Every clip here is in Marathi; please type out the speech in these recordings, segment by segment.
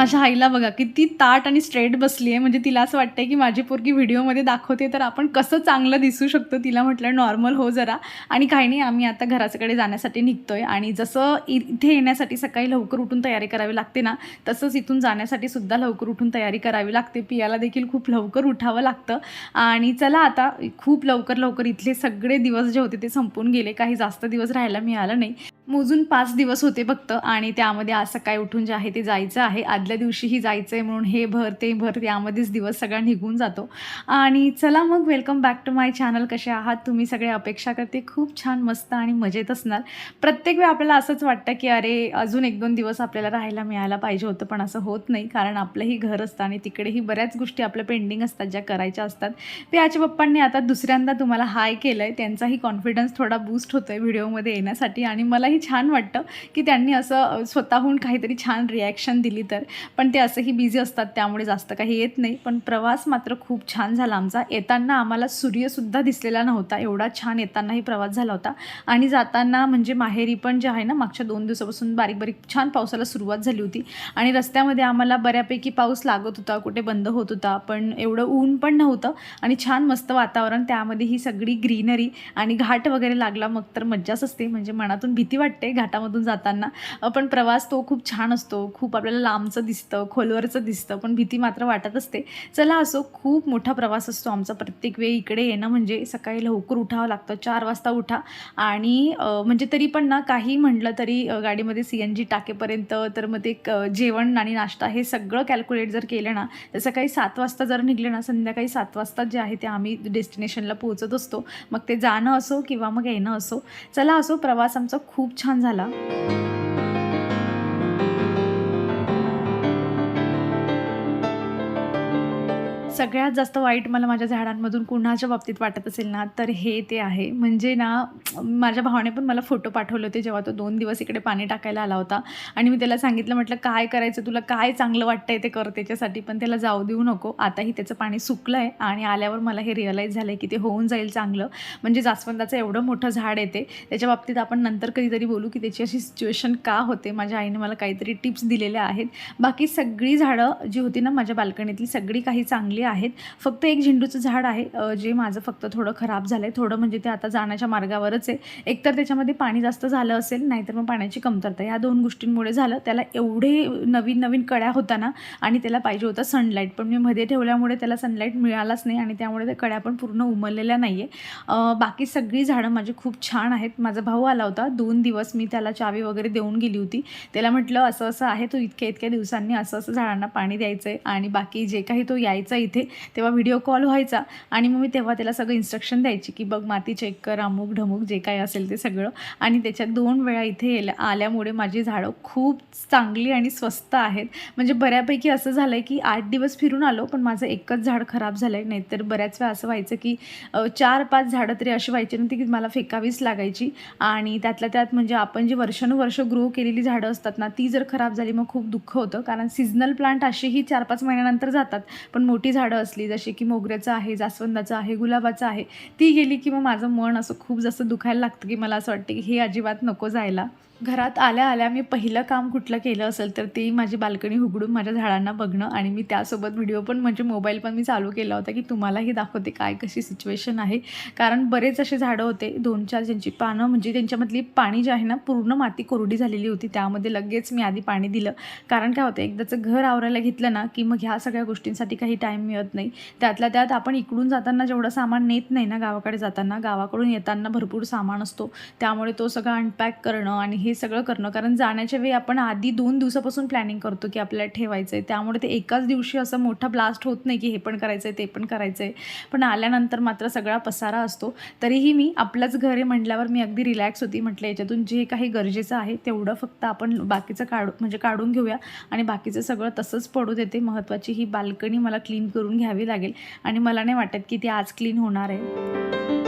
माझ्या आईला बघा किती ताट आणि स्ट्रेट बसली आहे म्हणजे तिला असं वाटतंय की माझी पोरगी व्हिडिओमध्ये दाखवते तर आपण कसं चांगलं दिसू शकतो? तिला म्हटलं नॉर्मल हो जरा. आणि काही नाही आम्ही आता घराच्याकडे जाण्यासाठी निघतो आहे आणि जसं इ- इथे येण्यासाठी सकाळी लवकर उठून तयारी करावी लागते ना तसंच इथून जाण्यासाठी सुद्धा लवकर उठून तयारी करावी लागते. पियाला देखील खूप लवकर उठावं लागतं. आणि चला आता खूप लवकर लवकर इथले सगळे दिवस जे होते ते संपून गेले. काही जास्त दिवस राहायला मिळालं नाही. मोजून पाच दिवस होते फक्त. आणि त्यामध्ये आज सकाळी उठून जे आहे ते जायचं आहे. आदल्या दिवशीही जायचं आहे म्हणून हे भर ते भर त्यामध्येच दिवस सगळा निघून जातो. आणि चला मग welcome back to my channel कसे आहात? तुम्ही सगळे अपेक्षा करते. खूप छान मस्त आणि मजेत असणार. प्रत्येक वेळ आपल्याला असंच वाटतं की अरे अजून एक दोन दिवस आपल्याला राहायला मिळायला पाहिजे होतं पण असं होत नाही. कारण आपलंही घर असतं आणि तिकडेही बऱ्याच गोष्टी आपल्या पेंडिंग असतात ज्या करायच्या असतात. पियाच्या पप्पांनी आता दुसऱ्यांदा तुम्हाला हाय केलं आहे त्यांचाही कॉन्फिडन्स थोडा बूस्ट होतो आहे व्हिडिओमध्ये येण्यासाठी. आणि मलाही छान वाटतं की त्यांनी असं स्वतःहून काहीतरी छान रिॲक्शन दिली तर. पण ते असंही बिझी असतात त्यामुळे जास्त काही येत नाही. पण प्रवास मात्र खूप छान झाला आमचा. येताना आम्हाला सूर्यसुद्धा दिसलेला नव्हता. एवढा छान येतानाही प्रवास झाला होता. आणि जाताना म्हणजे माहेरी पण जे आहे ना मागच्या दोन दिवसापासून बारीक बारीक छान पावसाला सुरुवात झाली होती. आणि रस्त्यामध्ये आम्हाला बऱ्यापैकी पाऊस लागत होता कुठे बंद होत होता पण एवढं ऊन पण नव्हतं. आणि छान मस्त वातावरण त्यामध्ये ही सगळी ग्रीनरी आणि घाट वगैरे लागला मग तर मज्जाच असते. म्हणजे मनातून भीती वाटते घाटामधून जाताना. पण प्रवास तो खूप छान असतो. खूप आपल्याला लांबचं दिसतं खोलवरचं दिसतं पण भीती मात्र वाटत असते. चला असो खूप मोठा प्रवास असतो आमचा. प्रत्येक वेळी इकडे येणं म्हणजे सकाळी लवकर उठावं लागतं. चार वाजता उठा. आणि म्हणजे तरी पण ना काही म्हटलं तरी गाडीमध्ये सी एन जी टाकेपर्यंत तर मग ते क- जेवण आणि नाश्ता हे सगळं कॅल्क्युलेट जर केलं ना तर सकाळी सात वाजता जर निघले ना संध्याकाळी सात वाजता जे आहे ते आम्ही डेस्टिनेशनला पोहोचत असतो. मग ते जाणं असो किंवा मग येणं असो. चला असो प्रवास आमचा खूप छान झाला. सगळ्यात जास्त वाईट मला माझ्या झाडांमधून कुणाच्या बाबतीत वाटत असेल ना तर हे ते आहे. म्हणजे ना माझ्या भावाने पण मला फोटो पाठवले होते जेव्हा तो दोन दिवस इकडे पाणी टाकायला आला होता. आणि मी त्याला सांगितलं म्हटलं काय करायचं? तुला काय चांगलं वाटतंय ते कर त्याच्यासाठी पण त्याला जाऊ देऊ नको. आताही त्याचं पाणी सुकलं आहे आणि आल्यावर मला हे रिअलाईज झालं आहे की ते होऊन जाईल चांगलं. म्हणजे जास्वंदाचं एवढं मोठं झाड येते त्याच्या बाबतीत आपण नंतर कधीतरी बोलू की त्याची अशी सिच्युएशन का होते? माझ्या आईने मला काहीतरी टिप्स दिलेल्या आहेत. बाकी सगळी झाडं जी होती ना माझ्या बाल्कनीतली सगळी काही चांगली आहेत. फक्त एक झेंडूचं झाड आहे जे माझं फक्त थोडं खराब झालं आहे थोडं म्हणजे ते आता जाण्याच्या मार्गावरच आहे. एकतर त्याच्यामध्ये पाणी जास्त झालं असेल नाहीतर मग पाण्याची कमतरता. या दोन गोष्टींमुळे झालं. त्याला एवढे नवीन नवीन कळ्या होताना आणि त्याला पाहिजे होता सनलाईट पण मी मध्ये ठेवल्यामुळे त्याला सनलाईट मिळालाच नाही आणि त्यामुळे त्या कळ्या पण पूर्ण उमललेल्या नाही आहे बाकी सगळी झाडं माझी खूप छान आहेत. माझा भाऊ आला होता. दोन दिवस मी त्याला चावी वगैरे देऊन गेली होती. त्याला म्हटलं असं असं आहे. तो इतक्या इतक्या दिवसांनी असं असं झाडांना पाणी द्यायचं आहे आणि बाकी जे काही तो यायचा इथे तेव्हा व्हिडिओ कॉल व्हायचा. आणि मग मी तेव्हा त्याला सगळं इन्स्ट्रक्शन द्यायची की बघ माती चेक कर अमुक ढमुक जे काय असेल ते सगळं. आणि त्याच्यात दोन वेळा इथे येल्या आल्यामुळे माझी झाडं खूप चांगली आणि स्वस्त आहेत. म्हणजे बऱ्यापैकी असं झालं आहे की आठ दिवस फिरून आलो पण माझं एकच झाड खराब झालं आहे नाहीतर बऱ्याच वेळा असं व्हायचं की चार पाच झाडं तरी अशी व्हायची नव्हती ती की मला फेकावीच लागायची. आणि त्यातल्या त्यात म्हणजे आपण जी वर्षानुवर्ष ग्रो केलेली झाडं असतात ना ती जर खराब झाली मग खूप दुःख होतं. कारण सिजनल प्लांट असेही चार पाच महिन्यानंतर जातात पण मोठी झाडं झाडं असली जशी की मोगऱ्याचं आहे जास्वंदाचं आहे गुलाबाचं आहे ती गेली की मग माझं मन असं खूप जास्त दुखायला लागतं की मला असं वाटतं की हे अजिबात नको जायला. घरात आल्या आल्या मी पहिलं काम कुठलं केलं असेल तर ते माझी बाल्कनी उघडून माझ्या झाडांना बघणं आणि मी त्यासोबत व्हिडिओ पण म्हणजे मोबाईल पण मी चालू केला होता की तुम्हालाही दाखवते काय कशी सिच्युएशन आहे. कारण बरेच असे झाडं होते दोन चार ज्यांची पानं म्हणजे त्यांच्यामधली पाणी जे आहे ना पूर्ण माती कोरडी झालेली होती. त्यामध्ये लगेच मी आधी पाणी दिलं. कारण काय होतं एकदाचं घर आवरायला घेतलं ना की मग ह्या सगळ्या गोष्टींसाठी काही टाईम मिळत नाही. त्यातल्या त्यात आपण इकडून जाताना जेवढं सामान नेत नाही ना गावाकडे जाताना गावाकडून येताना भरपूर सामान असतो. त्यामुळे तो सगळं अनपॅक करणं आणि हे हे सगळं करणं. कारण जाण्याच्या वेळी आपण आधी दोन दिवसापासून प्लॅनिंग करतो की आपल्याला ठेवायचं आहे त्यामुळे ते एकाच दिवशी असं मोठा ब्लास्ट होत नाही की हे पण करायचं आहे ते पण करायचं आहे पण आल्यानंतर मात्र सगळा पसारा असतो. तरीही मी आपलंच घर आहे म्हटल्यावर मी अगदी रिलॅक्स होती. म्हटलं याच्यातून जे काही गरजेचं आहे तेवढं फक्त आपण बाकीचं काढू म्हणजे काढून घेऊया. आणि बाकीचं सगळं तसंच पडू देते. महत्त्वाची ही बाल्कनी मला क्लीन करून घ्यावी लागेल. आणि मला नाही वाटत की ती आज क्लीन होणार आहे.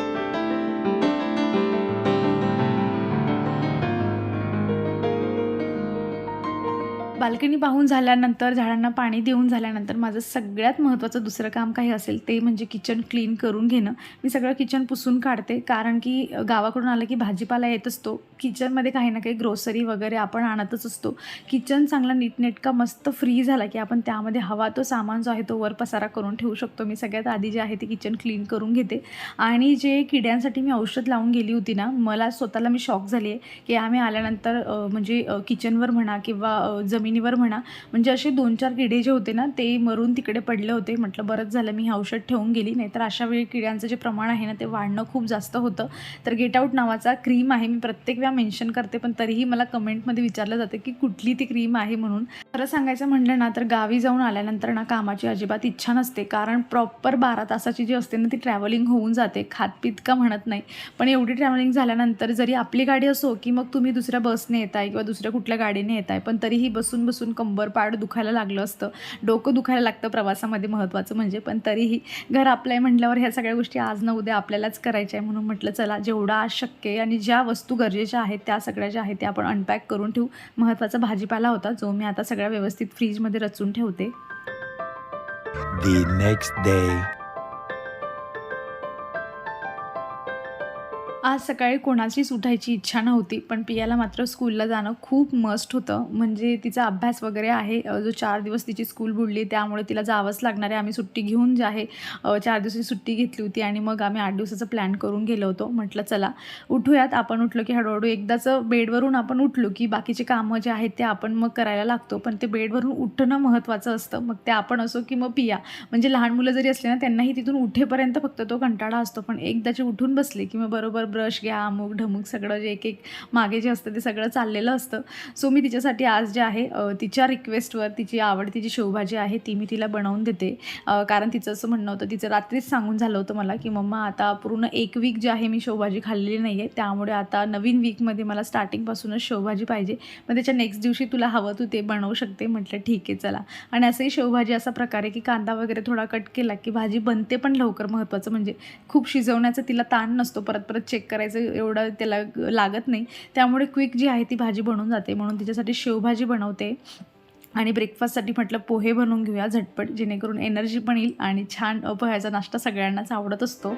बाल्कनी पाहून झाल्यानंतर झाडांना पाणी देऊन झाल्यानंतर माझं सगळ्यात महत्त्वाचं दुसरं काम काही असेल ते म्हणजे किचन क्लीन करून घेणं. मी सगळं किचन पुसून काढते. कारण की गावाकडून आलं की भाजीपाला येत असतो. किचनमध्ये काही ना काही ग्रोसरी वगैरे आपण आणतच असतो. किचन चांगला नीटनेटका मस्त फ्री झाला की आपण त्यामध्ये हवा तो सामान जो आहे तो वर पसारा करून ठेवू शकतो. मी सगळ्यात आधी जे आहे ते किचन क्लीन करून घेते. आणि जे किड्यांसाठी मी औषध लावून गेली होती ना मला स्वतःला मी शॉक झाली आहे की आम्ही आल्यानंतर म्हणजे किचनवर म्हणा किंवा जमीन जमिनीवर म्हणा. म्हणजे असे दोन चार किडे जे होते ना ते मरून तिकडे पडले होते. म्हटलं बरंच झालं मी हे औषध ठेवून गेली. नाहीतर अशा वेळी किड्यांचं जे प्रमाण आहे ना ते वाढणं खूप जास्त होतं. तर गेट आउट नावाचा क्रीम आहे. मी प्रत्येक वेळा मेन्शन करते पण तरीही मला कमेंटमध्ये विचारलं जातं की कुठली ती क्रीम आहे म्हणून. खरं सांगायचं म्हणलं ना तर गावी जाऊन आल्यानंतर ना कामाची अजिबात इच्छा नसते. कारण प्रॉपर बारा तासाची जी असते ना ती ट्रॅव्हलिंग होऊन जाते. खातपीत का म्हणत नाही. पण एवढी ट्रॅव्हलिंग झाल्यानंतर जरी आपली गाडी असो की मग तुम्ही दुसऱ्या बसने येताय किंवा दुसऱ्या कुठल्या गाडीने येताय पण तरीही बसून बसून कंबर पाड दुखायला लागलं असतं. डोकं दुखायला लागतं प्रवासामध्ये महत्त्वाचं म्हणजे. पण तरीही घर आपलं आहे म्हटल्यावर ह्या सगळ्या गोष्टी आज न उद्या आपल्यालाच करायच्या आहे म्हणून म्हटलं चला जेवढा आज शक्य आहे आणि ज्या वस्तू गरजेच्या आहेत त्या सगळ्या ज्या आहेत त्या आपण अनपॅक करून ठेवू. महत्त्वाचा भाजीपाला होता जो मी आता सगळ्या व्यवस्थित फ्रीजमध्ये रचून ठेवते. The next day. आज सकाळी कोणाचीच उठायची इच्छा नव्हती पण पियाला मात्र स्कूलला जाणं खूप मस्ट होतं. म्हणजे तिचा अभ्यास वगैरे आहे. जो चार दिवस तिची स्कूल बुडली त्यामुळे तिला जावंच लागणार आहे. आम्ही सुट्टी घेऊन जे आहे चार दिवसाची सुट्टी घेतली होती आणि मग आम्ही आठ दिवसाचं प्लॅन करून गेलो होतो. म्हटलं चला उठूयात. आपण उठलो की हळूहळू एकदाच बेडवरून आपण उठलो की बाकीचे कामं जे आहेत ते आपण मग करायला लागतो. पण ते बेडवरून उठणं महत्त्वाचं असतं. मग ते आपण असो की मग पिया म्हणजे लहान मुलं जरी असले ना त्यांनाही तिथून उठेपर्यंत फक्त तो कंटाळा असतो. पण एकदाचे उठून बसले की मग बरोबर ब्रश घ्या अमुक ढमुक सगळं जे एक एक मागे जे असतं ते सगळं चाललेलं असतं. सो मी तिच्यासाठी आज जे आहे तिच्या रिक्वेस्टवर तिची आवडती जी शेवभाजी आहे ती मी तिला बनवून देते. कारण तिचं असं म्हणणं होतं तिचं रात्रीच सांगून झालं होतं मला की मम्मा आता पूर्ण एक वीक जे आहे मी शेवभाजी खाल्लेली नाही आहे त्यामुळे आता नवीन वीकमध्ये मला स्टार्टिंगपासूनच शेवभाजी पाहिजे. मग त्याच्या नेक्स्ट दिवशी तुला हवं तू ते बनवू शकते. म्हटलं ठीक आहे चला. आणि असंही शेवभाजी असा प्रकार आहे की कांदा वगैरे थोडा कट केला की भाजी बनते पण लवकर महत्त्वाचं म्हणजे खूप शिजवण्याचा तिला ताण नसतो. परत परत चेक करायचं एवढं त्याला लागत नाही. त्यामुळे क्विक जी आहे ती भाजी बनून जाते. म्हणून तिच्यासाठी शेवभाजी बनवते. आणि ब्रेकफास्टसाठी म्हटलं पोहे बनवून घेऊया झटपट. जेणेकरून एनर्जी पण येईल आणि छान पोह्याचा नाश्ता सगळ्यांनाच आवडत असतो.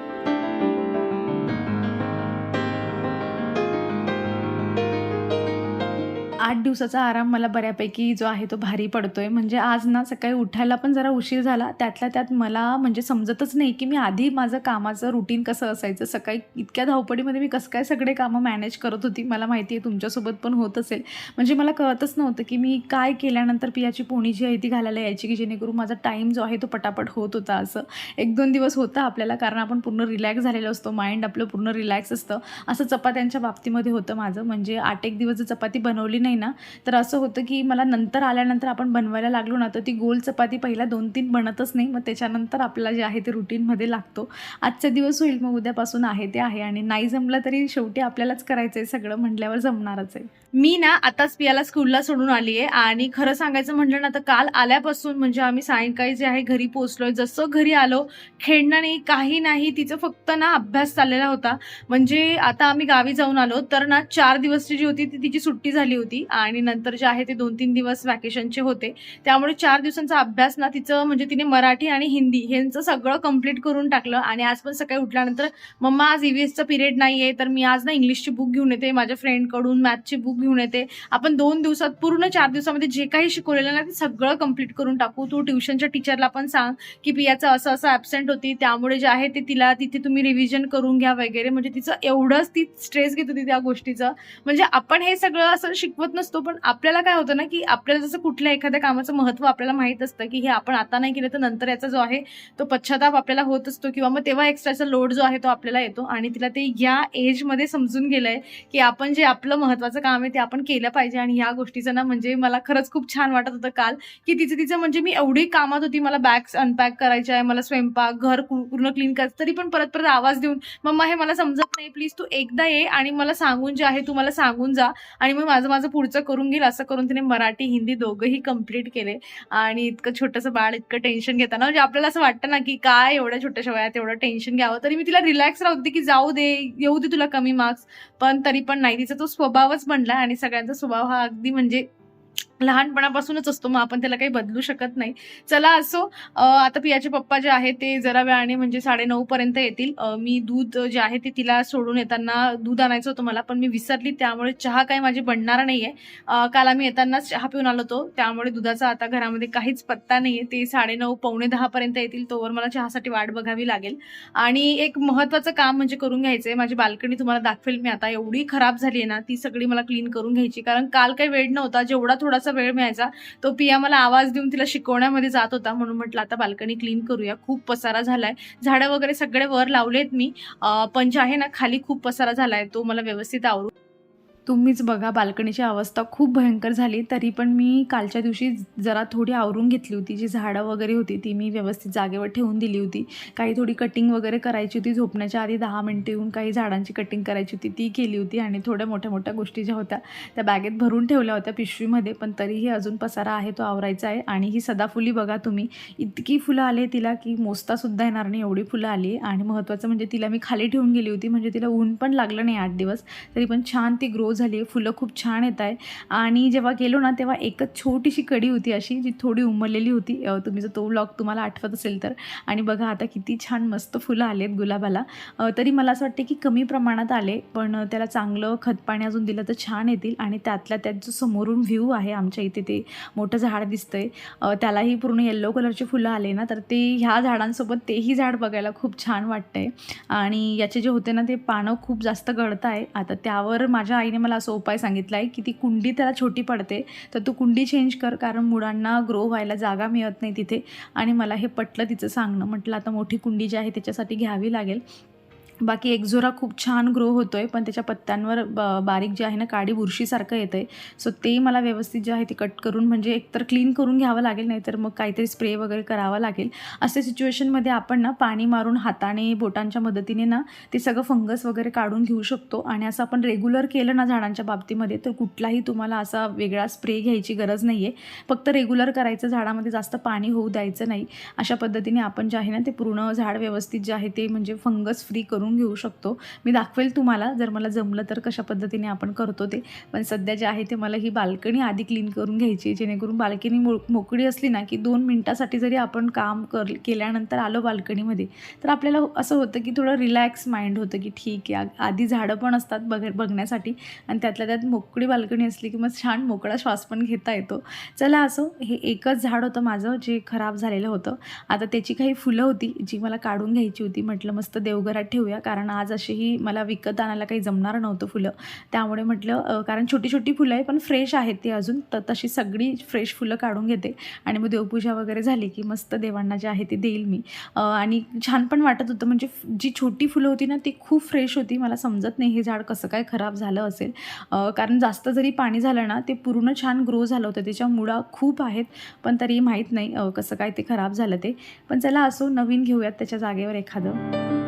आठ दिवसाचा आराम मला बऱ्यापैकी जो आहे तो भारी पडतो आहे म्हणजे आज ना सकाळी उठायला पण जरा उशीर झाला. त्यातल्या त्यात मला म्हणजे समजतच नाही की मी आधी माझं कामाचं रुटीन कसं असायचं. सकाळी इतक्या धावपडीमध्ये मी कसं काय सगळे कामं मॅनेज करत होती मला माहिती आहे तुमच्यासोबत पण होत असेल. म्हणजे मला कळतच नव्हतं की मी काय केल्यानंतर पियाची पोणी जी आहे ती घालायला यायची की जेणेकरून माझा टाईम जो आहे तो पटापट होत होता असं. एक दोन दिवस होता आपल्याला कारण आपण पूर्ण रिलॅक्स झालेलो असतो. माइंड आपलं पूर्ण रिलॅक्स असतं. असं चपात्यांच्या बाबतीमध्ये होतं माझं. म्हणजे आठ एक दिवस जर चपाती बनवली नाही नाही ना? तर असं होतं की मला नंतर आल्यानंतर आपण बनवायला लागलो ना तर ती गोल चपाती पहिला दोन तीन बनतच नाही. मग त्याच्यानंतर आपल्याला जे आहे ते रुटीनमध्ये लागतो. आजचा दिवस होईल मग उद्यापासून आहे ते आहे. आणि नाही जमलं तरी शेवटी आपल्यालाच करायचं आहे सगळं म्हटल्यावर जमणारच आहे. मी ना आताच पियाला स्कूलला सोडून आली आहे आणि खरं सांगायचं म्हटलं ना तर काल आल्यापासून म्हणजे आम्ही सायंकाळी जे आहे घरी पोहोचलोय जसं घरी आलो खेळणं नाही काही नाही तिचं फक्त ना अभ्यास चाललेला होता. म्हणजे आता आम्ही गावी जाऊन आलो तर ना चार दिवसची जी होती ती तिची सुट्टी झाली होती आणि नंतर जे आहे ते दोन तीन दिवस वॅकेशनचे होते. त्यामुळे चार दिवसांचा अभ्यास ना तिचं म्हणजे तिने मराठी आणि हिंदी ह्यांचं सगळं कंप्लीट करून टाकलं आणि आज पण सकाळी उठल्यानंतर मम्मा आज ईव्हीएसचा पिरियड नाही आहे तर मी आज ना इंग्लिशची बुक घेऊन येते माझ्या फ्रेंडकडून मॅथची बुक घेऊन येते. आपण दोन दिवसात पूर्ण चार दिवसामध्ये जे काही शिकवलेलं ना ते सगळं कंप्लीट करून टाकू. तू ट्युशनच्या टीचरला पण सांग की पियाचं असं असं ॲबसेंट होती. त्यामुळे जे आहे ते तिला तिथे तुम्ही रिव्हिजन करून घ्या वगैरे. म्हणजे तिचं एवढंच ती स्ट्रेस घेत होती त्या गोष्टीचं. म्हणजे आपण हे सगळं असं शिकवत नसतो पण आपल्याला काय होतं ना की आपल्याला जसं कुठल्या एखाद्या कामाचं महत्त्व आपल्याला माहीत असतं की हे आपण आता नाही केलं तर नंतर याचा जो आहे तो पश्चाताप आपल्याला होत असतो किंवा मग तेव्हा एक्स्ट्राचा लोड जो आहे तो आपल्याला येतो. आणि तिला ते या एजमध्ये समजून गेलंय की आपण जे आपलं महत्त्वाचं काम आहे ते आपण केलं पाहिजे आणि ह्या गोष्टीचं ना म्हणजे मला खरंच खूप छान वाटत होतं काल की तिचं तिचं म्हणजे मी एवढी कामात होती मला बॅग्स अनपॅक करायचे आहे मला स्वयंपाक घर पूर्ण क्लीन करायचं तरी पण परत परत आवाज देऊन मम्मा हे मला समजत नाही प्लीज तू एकदा ये आणि मला सांगून जे आहे तू मला सांगून जा. आणि मग माझं माझं पुढचं करून घेईल असं करून तिने मराठी हिंदी दोघंही कंप्लीट केले. आणि इतकं छोटंसं बाळ इतकं टेन्शन घेताना म्हणजे आपल्याला असं वाटतं ना की काय एवढ्या छोट्याशा वयात एवढं टेन्शन घ्यावं तरी मी तिला रिलॅक्स राहते की जाऊ दे येऊ दे तुला कमी मार्क्स पण तरी पण नाही तिचा तो स्वभावच बनला आणि सगळ्यांचा स्वभाव हा अगदी म्हणजे लहानपणापासूनच असतो मग आपण त्याला काही बदलू शकत नाही. चला असो आता पियाचे पप्पा जे आहे ते जरा वेळाने म्हणजे साडेनऊ पर्यंत येतील. मी दूध जे आहे ते तिला सोडून येताना दूध आणायचं होतं मला पण मी विसरली त्यामुळे चहा काही माझी बनणार नाहीये. आहे काल आम्ही येतानाच चहा पिऊन आलो होतो त्यामुळे दुधाचा आता घरामध्ये काहीच पत्ता नाहीये. ते साडेनऊ पावणे दहा पर्यंत येतील तोवर मला चहासाठी वाट बघावी लागेल. आणि एक महत्वाचं काम म्हणजे करून घ्यायचंय माझी बाल्कनी तुम्हाला दाखवेल मी आता एवढी खराब झाली आहे ना ती सगळी मला क्लीन करून घ्यायची. कारण काल काही वेळ नव्हता जेवढा थोडासा वेळ मिळायचा. तो पिया मला आवाज देऊन तिला शिकवण्यामध्ये जात होता. म्हणून म्हटलं आता बाल्कनी क्लीन करूया. खूप पसारा झालाय. झाडं वगैरे सगळे वर लावलेत मी. पण जे आहे ना खाली खूप पसारा झालाय. तो मला व्यवस्थित आवरू तुम्हीच बघा बाल्कनीची अवस्था खूप भयंकर झाली. तरी पण मी कालच्या दिवशी जरा थोडी आवरून घेतली होती. जी झाडं वगैरे होती ती मी व्यवस्थित जागेवर ठेवून दिली होती. काही थोडी कटिंग वगैरे करायची होती. झोपण्याच्या आधी दहा मिनटं येऊन काही झाडांची कटिंग करायची होती ती केली होती. आणि थोड्या मोठ्या मोठ्या गोष्टी ज्या होत्या त्या बॅगेत भरून ठेवल्या होत्या पिशवीमध्ये. पण तरीही अजून पसारा आहे तो आवरायचा आहे. आणि ही सदाफुली बघा तुम्ही इतकी फुलं आले तिला की मोजतासुद्धा येणार नाही एवढी फुलं आली आणि महत्त्वाचं म्हणजे तिला मी खाली ठेवून गेली होती. म्हणजे तिला ऊन पण लागलं नाही आठ दिवस. तरी पण छान ती ग्रो झाली आहे. फुलं खूप छान येत आहे. आणि जेव्हा गेलो ना तेव्हा एकच छोटीशी कडी होती अशी जी थोडी उमरलेली होती. तुम्ही जर तो ब्लॉग तुम्हाला आठवत असेल तर. आणि बघा आता किती छान मस्त फुलं आलेत गुलाबाला. तरी मला असं वाटते की कमी प्रमाणात आले पण त्याला चांगलं खतपाणी अजून दिलं तर छान येतील. आणि त्यातल्या त्यात जो समोरून व्ह्यू आहे आमच्या इथे ते मोठं झाड दिसतंय. आहे त्यालाही पूर्ण येल्लो कलरची फुलं आले ना तर ते ह्या झाडांसोबत तेही झाड बघायला खूप छान वाटतंय. आणि याचे जे होते ना ते पानं खूप जास्त गळत आहे आता त्यावर माझ्या आईने मला असं उपाय सांगितला आहे की ती कुंडी त्याला छोटी पडते तर तू कुंडी चेंज कर कारण मुळांना ग्रो व्हायला जागा मिळत नाही तिथे. आणि मला हे पटलं तिचं सांगणं. म्हटलं आता मोठी कुंडी जी आहे त्याच्यासाठी घ्यावी लागेल. बाकी एकजोरा खूप छान ग्रो होतो आहे पण त्याच्या पत्त्यांवर ब बारीक जे आहे ना काडी बुरशीसारखं येतं आहे सो ते मला व्यवस्थित जे आहे ते कट करून म्हणजे एकतर क्लीन करून घ्यावं लागेल नाहीतर मग काहीतरी स्प्रे वगैरे करावा लागेल. अशा सिच्युएशनमध्ये आपण ना पाणी मारून हाताने बोटांच्या मदतीने ना ते सगळं फंगस वगैरे काढून घेऊ शकतो. आणि असं आपण रेग्युलर केलं ना झाडांच्या बाबतीमध्ये तर कुठलाही तुम्हाला असा वेगळा स्प्रे घ्यायची गरज नाही आहे फक्त रेग्युलर करायचं झाडामध्ये जास्त पाणी होऊ द्यायचं नाही. अशा पद्धतीने आपण जे आहे ना ते पूर्ण झाड व्यवस्थित जे आहे ते म्हणजे फंगस फ्री करून घेऊ शकतो. मी दाखवेल तुम्हाला जर मला जमलं तर कशा पद्धतीने आपण करतो ते. पण सध्या जे आहे ते मला ही बाल्कनी आधी क्लीन करून घ्यायची आहे जेणेकरून बाल्कनी मो मोकळी असली ना की दोन मिनटासाठी जरी आपण काम कर केल्यानंतर आलो बाल्कनीमध्ये तर आपल्याला असं होतं की थोडं रिलॅक्स माइंड होतं की ठीक आहे आ- आधी झाडं पण असतात बघ बघण्यासाठी आणि त्यातल्या त्यात मोकळी बाल्कनी असली की मग छान मोकळा श्वास पण घेता येतो. चला असो हे एकच झाड होतं माझं जे खराब झालेलं होतं. आता त्याची काही फुलं होती जी मला काढून घ्यायची होती म्हटलं मस्त देवघरात ठेवूया. कारण आज अशीही मला विकत आणायला काही जमणार नव्हतं फुलं. त्यामुळे म्हटलं कारण छोटी छोटी फुलं आहे पण फ्रेश आहेत ती अजून. तर तशी सगळी फ्रेश फुलं काढून घेते. आणि मग देवपूजा वगैरे झाली की मस्त देवांना जे आहे ते देईल मी. आणि छान पण वाटत होतं. म्हणजे जी छोटी फुलं होती ना ती खूप फ्रेश होती. मला समजत नाही हे झाड कसं काय खराब झालं असेल. कारण जास्त जरी पाणी झालं ना ते पूर्ण छान ग्रो झालं होतं. त्याच्या मुळा खूप आहेत पण तरी माहीत नाही कसं काय ते खराब झालं ते. पण चला असो नवीन घेऊयात त्याच्या जागेवर एखादं.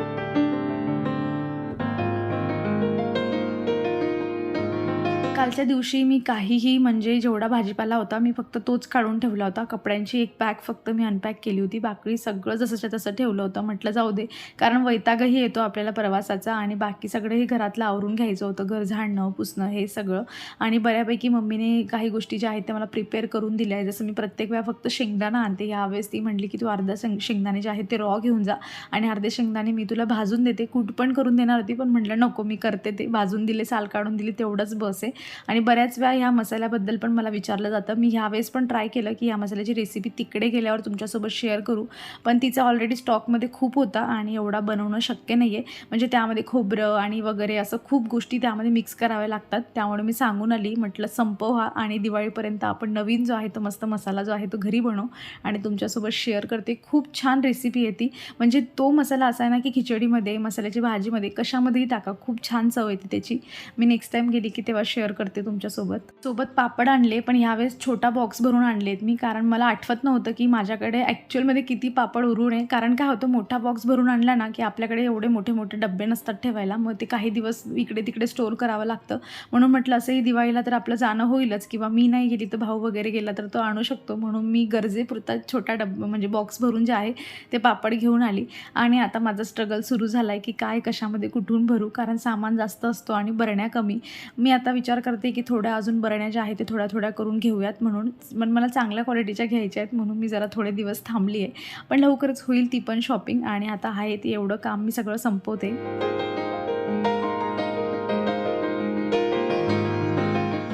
कालच्या दिवशी मी काहीही म्हणजे जेवढा भाजीपाला होता मी फक्त तोच काढून ठेवला होता. कपड्यांची एक बॅग फक्त मी अनपॅक केली होती. बाकी सगळं जसंच्या तसं ठेवलं होतं. म्हटलं जाऊ दे. कारण वैतागही येतो आपल्याला प्रवासाचा आणि बाकी सगळंही घरातलं आवरून घ्यायचं होतं. घर झाडणं पुसणं हे सगळं. आणि बऱ्यापैकी मम्मीने काही गोष्टी ज्या आहेत त्या मला प्रिपेअर करून दिल्या आहेत. जसं मी प्रत्येक वेळा फक्त शेंगदाणा आणते. यावेळेस ती म्हणली की तू अर्धा शेंग शेंगदाणे जे आहेत ते रॉ घेऊन जा. आणि अर्धे शेंगदाणे मी तुला भाजून देते. कूट पण करून देणार होती. पण म्हटलं नको मी करते ते. भाजून दिले साल काढून दिली तेवढंच बस आहे. आणि बऱ्याच वेळा ह्या मसाल्याबद्दल पण मला विचारलं जातं. मी ह्यावेळेस पण ट्राय केलं की ह्या मसाल्याची रेसिपी तिकडे गेल्यावर तुमच्यासोबत शेअर करू. पण तिचा ऑलरेडी स्टॉकमध्ये खूप होता आणि एवढा बनवणं शक्य नाही आहे म्हणजे त्यामध्ये खोबरं आणि वगैरे असं खूप गोष्टी त्यामध्ये मिक्स कराव्या लागतात. त्यामुळे मी सांगून आली म्हटलं संपवा आणि दिवाळीपर्यंत आपण नवीन जो आहे तो मस्त मसाला जो आहे तो घरी बनवू आणि तुमच्यासोबत शेअर करते. खूप छान रेसिपी आहे ती म्हणजे तो मसाला असा आहे ना की खिचडीमध्ये मसाल्याची भाजीमध्ये कशामध्येही टाका. खूप छान चव येते त्याची. मी नेक्स्ट टाईम गेली की तेव्हा शेअर करते. तुमच्यासोबत. सोबत पापड आणले पण ह्यावेळेस छोटा बॉक्स भरून आणलेत मी कारण मला आठवत नव्हतं की माझ्याकडे ॲक्च्युअलमध्ये किती पापड उरू नये कारण काय होतं मोठा बॉक्स भरून आणला ना की आपल्याकडे एवढे मोठे मोठे डब्बे नसतात ठेवायला मग ते काही दिवस इकडे तिकडे स्टोअर करावं लागतं. म्हणून म्हटलं असंही दिवाळीला तर आपलं जाणं होईलच किंवा मी नाही गेली तर भाऊ वगैरे गेला तर तो आणू शकतो. म्हणून मी गरजेपुरता छोटा डब म्हणजे बॉक्स भरून जे आहे ते पापड घेऊन आली. आणि आता माझा स्ट्रगल सुरू झाला आहे की काय कशामध्ये कुठून भरू? कारण सामान जास्त असतो आणि बरण्या कमी. मी आता विचार करते की थोड्या अजून बरण्या ज्या आहेत ते थोड्या थोड्या करून घेऊयात म्हणून. पण मला चांगल्या क्वालिटीच्या घ्यायच्या आहेत म्हणून मी जरा थोडे दिवस थांबली आहे. पण लवकरच होईल ती पण शॉपिंग आणि आता आहे ते एवढं काम मी सगळं संपवते.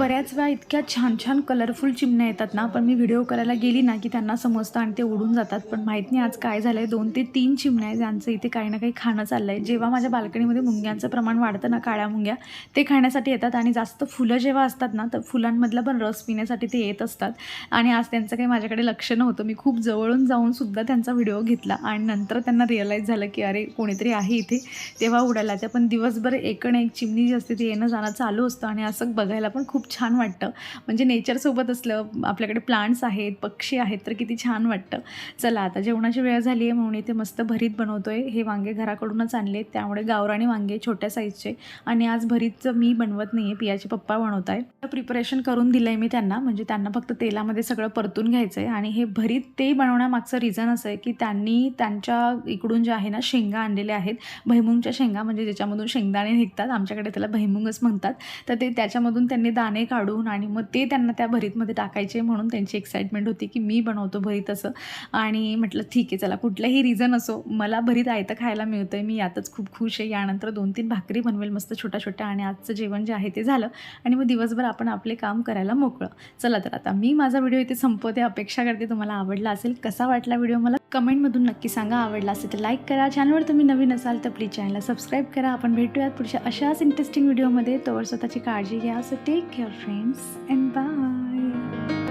बऱ्याच वेळा इतक्या छान छान कलरफुल चिमण्या येतात ना पण मी व्हिडिओ करायला गेली ना की त्यांना समजतं आणि ते उडून जातात. पण माहीत नाही आज काय झालं आहे दोन ते तीन चिमण्या आहे ज्यांचं इथे काही ना काही खाणं चाललं आहे जेव्हा माझ्या बाल्कनीमध्ये मुंग्यांचं प्रमाण वाढतं ना काळ्या मुंग्या ते खाण्यासाठी येतात आणि जास्त फुलं जेव्हा असतात ना तर फुलांमधला पण रस पिण्यासाठी ते येत असतात. आणि आज त्यांचं काही माझ्याकडे लक्ष नव्हतं. मी खूप जवळून जाऊन सुद्धा त्यांचा व्हिडिओ घेतला आणि नंतर त्यांना रिअलाईज झालं की अरे कोणीतरी आहे इथे. तेव्हा उडायला त्या पण दिवसभर एक ना एक चिमणी जी असते ती येणं जाणं चालू असतं आणि असं बघायला पण खूप छान वाटतं. म्हणजे नेचरसोबत असलं आपल्याकडे प्लांट्स आहेत पक्षी आहेत तर किती छान वाटतं. चला आता जेवणाची वेळ झाली आहे म्हणून इथे मस्त भरीत बनवतो आहे हे वांगे घराकडूनच आणले त्यामुळे गावराणी वांगे छोट्या साईजचे आणि आज भरीतचं मी बनवत नाही आहे पियाचे पप्पा बनवत आहे प्रिपरेशन करून दिलं आहे मी त्यांना म्हणजे त्यांना फक्त तेलामध्ये सगळं परतून घ्यायचं आहे आणि हे भरीत ते बनवण्यामागचं रिझन असं आहे की त्यांनी त्यांच्या इकडून जे आहे ना शेंगा आणलेल्या आहेत. भैमुंगच्या शेंगा म्हणजे ज्याच्यामधून शेंगदाणे निघतात आमच्याकडे त्याला भैमुंगच म्हणतात. तर ते त्याच्यामधून त्यांनी दाणे दाणे काढून आणि मग ते त्यांना त्या भरीतमध्ये टाकायचे म्हणून त्यांची एक्साइटमेंट होती की मी बनवतो भरीत असं. आणि म्हटलं ठीक आहे चला कुठलाही रिझन असो मला भरीत आयतं खायला मिळतं आहे मी यातच खूप खुश आहे. यानंतर दोन तीन भाकरी बनवेल मस्त छोट्या छोट्या आणि आजचं जेवण जे आहे ते झालं आणि मग दिवसभर आपण आपले काम करायला मोकळं. चला तर आता मी माझा व्हिडिओ इथे संपवते. अपेक्षा करते तुम्हाला आवडला असेल. कसा वाटला व्हिडिओ मला? कमेंटमधून नक्की सांगा आवडला असेल तर लाईक करा. चॅनलवर तुम्ही नवीन असाल तर प्लीज चॅनलला सबस्क्राईब करा. आपण भेटूयात पुढच्या अशाच इंटरेस्टिंग व्हिडिओमध्ये तोवर स्वतःची काळजी घ्या. So take care friends and bye